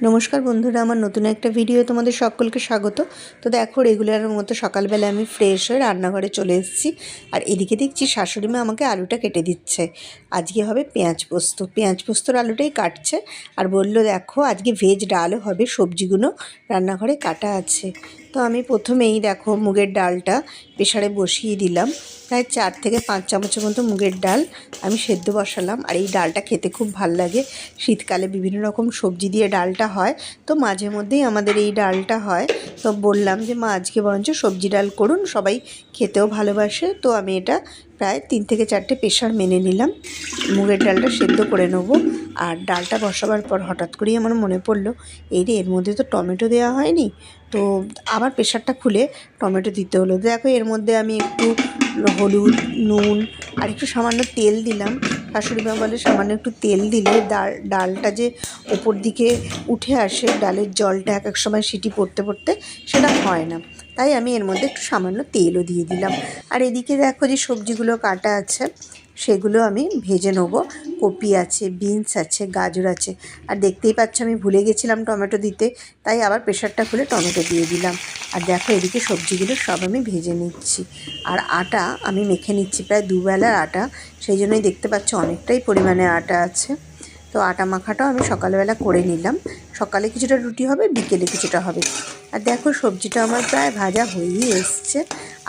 নমস্কার বন্ধুরা, আমার নতুন একটা ভিডিও তোমাদের সকলকে স্বাগত। তো দেখো রেগুলারের মতো সকালবেলা আমি ফ্রেশ হয়ে রান্নাঘরে চলে এসেছি। আর এদিকে দেখছি শাশুড়ি মা আমাকে আলুটা কেটে দিচ্ছে। আজকে হবে পেঁয়াজ পোস্ত। পেঁয়াজ পোস্তর আলুটাই কাটছে। আর বলল, দেখো, আজকে ভেজ ডালও হবে, সবজিগুলো রান্নাঘরে কাটা আছে। তো আমি প্রথমেই দেখো মুগের ডালটা প্রেশারে বসিয়ে দিলাম। প্রায় চার থেকে পাঁচ চামচের মতো মুগের ডাল আমি সেদ্ধ বসালাম। আর এই ডালটা খেতে খুব ভালো লাগে। শীতকালে বিভিন্ন রকম সবজি দিয়ে ডালটা হয়, তো মাঝে মধ্যেই আমাদের এই ডালটা হয়। তো বললাম যে, মা, আজকে বরঞ্চ সবজি ডাল করুন, সবাই খেতেও ভালোবাসে। তো আমি এটা প্রায় তিন থেকে চারটে প্রেশার মেনে নিলাম। মুগের ডালটা সেদ্ধ করে নেব। আর ডালটা বসাবার পর হঠাৎ করেই আমার মনে পড়ল, এই রে, এর মধ্যে তো টমেটো দেওয়া হয়নি। তো আবার প্রেশারটা খুলে টমেটো দিতে হলো। দেখো, এর মধ্যে আমি একটু হলুদ, নুন, আর একটু সামান্য তেল দিলাম। শাশুড়ি মা বলে সামান্য একটু তেল দিলে ডাল, ডালটা যে ওপর দিকে উঠে আসে, ডালের জলটা এক এক সময় সিটি পড়তে পড়তে সেটা হয় না। তাই আমি এর মধ্যে একটু সামান্য তেলও দিয়ে দিলাম। আর এদিকে দেখো যে সবজিগুলো কাটা আছে, সেগুলো আমি ভেজে নেব। কপি আছে, বিনস আছে, গাজর আছে। আর দেখতেই পাচ্ছ আমি ভুলে গেছিলাম টমেটো দিতে, তাই আবার প্রেশারটা খুলে টমেটো দিয়ে দিলাম। আর দেখো এদিকে সবজিগুলো সব আমি ভেজে নিচ্ছি। আর আটা আমি মেখে নিচ্ছি, প্রায় দুবেলার আটা। সেই জন্যই দেখতে পাচ্ছ অনেকটাই পরিমাণে আটা আছে। তো আটা মাখাটাও আমি সকালবেলা করে নিলাম। সকালে কিছুটা রুটি হবে, বিকেলে কিছুটা হবে। আর দেখো, সবজিটা আমার প্রায় ভাজা হয়েই এসছে।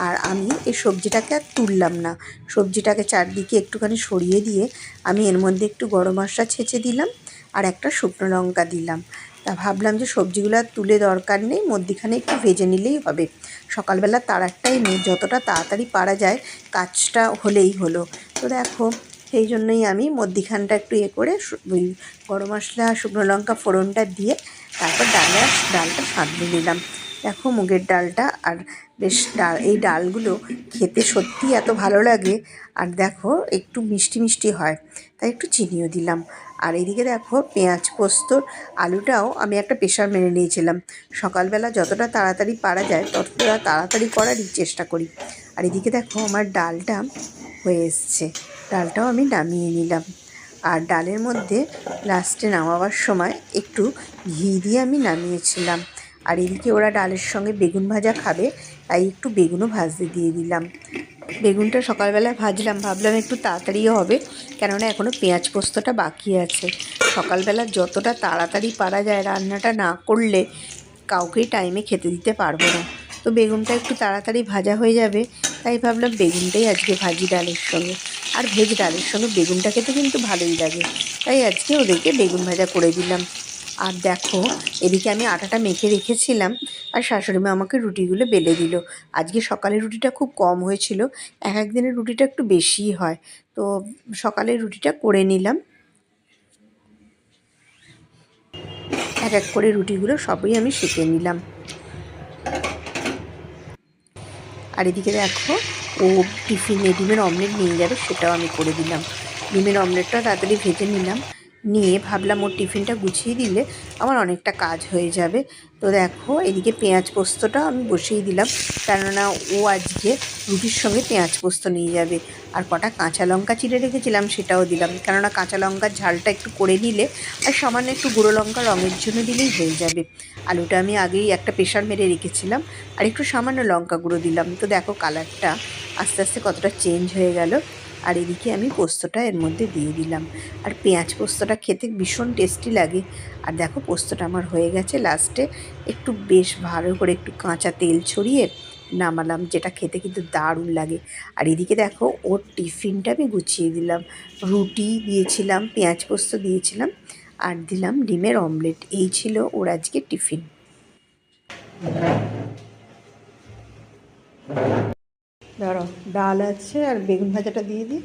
আর আমি এই সবজিটাকে আর তুললাম না। সবজিটাকে চারদিকে একটুখানি সরিয়ে দিয়ে আমি এর মধ্যে একটু গরম মশলা ছেঁচে দিলাম আর একটা শুকনো লঙ্কা দিলাম। তা ভাবলাম যে সবজিগুলো আর তুলে দরকার নেই, মধ্যিখানে একটু ভেজে নিলেই হবে। সকালবেলা তার একটাই নেই, যতটা তাড়াতাড়ি পারা যায় কাজটা হলেই হলো। তো দেখো সেই জন্যই আমি মধ্যিখানটা একটু ইয়ে করে গরম মশলা, শুকনো লঙ্কা ফোড়নটা দিয়ে তারপর ডালে ডালটা সাঁতলে নিলাম। দেখো মুগের ডালটা আর বেশ ডাল, এই ডালগুলো খেতে সত্যিই এত ভালো লাগে। আর দেখো একটু মিষ্টি মিষ্টি হয়, তাই একটু চিনিও দিলাম। আর এদিকে দেখো পেঁয়াজ পোস্তর আলুটাও আমি একটা প্রেশার মেনে নিয়েছিলাম। সকালবেলা যতটা তাড়াতাড়ি পারা যায়, ততটা তাড়াতাড়ি করারই চেষ্টা করি। আর এদিকে দেখো আমার ডালটা হয়ে এসছে। ডালটাও আমি নামিয়ে নিলাম। আর ডালের মধ্যে লাস্টে নামাবার সময় একটু ঘি দিয়ে আমি নামিয়েছিলাম। আর এদিকে ওরা ডালের সঙ্গে বেগুন ভাজা খাবে, তাই একটু বেগুনও ভাজতে দিয়ে দিলাম। বেগুনটা সকালবেলা ভাজলাম, ভাবলাম একটু তাড়াতাড়িও হবে, কেননা এখনও পেঁয়াজ পোস্তটা বাকি আছে। সকালবেলা যতটা তাড়াতাড়ি পারা যায় রান্নাটা না করলে কাউকেই টাইমে খেতে দিতে পারব না। তো বেগুনটা একটু তাড়াতাড়ি ভাজা হয়ে যাবে, তাই ভাবলাম বেগুনটাই আজকে ভাজি ডালের সঙ্গে। আর ভেজ ডালের সঙ্গে বেগুনটা খেতে কিন্তু ভালোই লাগে। তাই আজকে ওদেরকে বেগুন ভাজা করে দিলাম। আর দেখো, এদিকে আমি আটাটা মেখে রেখেছিলাম, আর শাশুড়ি মা আমাকে রুটিগুলো বেলে দিল। আজকে সকালে রুটিটা খুব কম হয়েছিল, এক এক দিনের রুটিটা একটু বেশিই হয়। তো সকালে রুটিটা করে নিলাম। এক এক করে রুটিগুলো সবই আমি শিখে নিলাম। আর এদিকে দেখো ও টিফিনে ডিমের অমলেট নিয়ে যাবে, সেটাও আমি করে দিলাম। ডিমের অমলেটটা তাড়াতাড়ি ভেজে নিলাম। নিয়ে ভাবলাম ওর টিফিনটা গুছিয়ে দিলে আমার অনেকটা কাজ হয়ে যাবে। তো দেখো, এদিকে পেঁয়াজ পোস্তটা আমি বসিয়ে দিলাম। কেননা ও আজকে রুটির সঙ্গে পেঁয়াজ পোস্ত নিয়ে যাবে। আর কটা কাঁচা লঙ্কা চিড়ে রেখেছিলাম সেটাও দিলাম। কেননা কাঁচা লঙ্কার ঝালটা একটু করে নিলে আর সামান্য একটু গুঁড়ো লঙ্কা রঙের জন্য দিলেই হয়ে যাবে। আলুটা আমি আগেই একটা প্রেশার মেরে রেখেছিলাম। আর একটু সামান্য লঙ্কা গুঁড়ো দিলাম। তো দেখো কালারটা আস্তে আস্তে কতটা চেঞ্জ হয়ে গেল। আর এদিকে আমি পোস্তটা এর মধ্যে দিয়ে দিলাম। আর পেঁয়াজ পোস্তটা খেতে ভীষণ টেস্টি লাগে। আর দেখো পোস্তটা আমার হয়ে গেছে লাস্টে একটু বেশ ভালো করে একটু কাঁচা তেল ছড়িয়ে নামালাম, যেটা খেতে কিন্তু দারুণ লাগে। আর এদিকে দেখো ওর টিফিনটা আমি গুছিয়ে দিলাম। রুটি দিয়েছিলাম, পেঁয়াজ পোস্ত দিয়েছিলাম আর দিলাম ডিমের অমলেট এই ছিল ওর আজকে টিফিন। ধরো ডাল আছে আর বেগুন ভাজাটা দিয়ে দিই।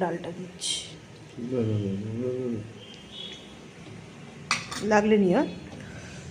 ডালটা দিচ্ছি। লাগলে নিও।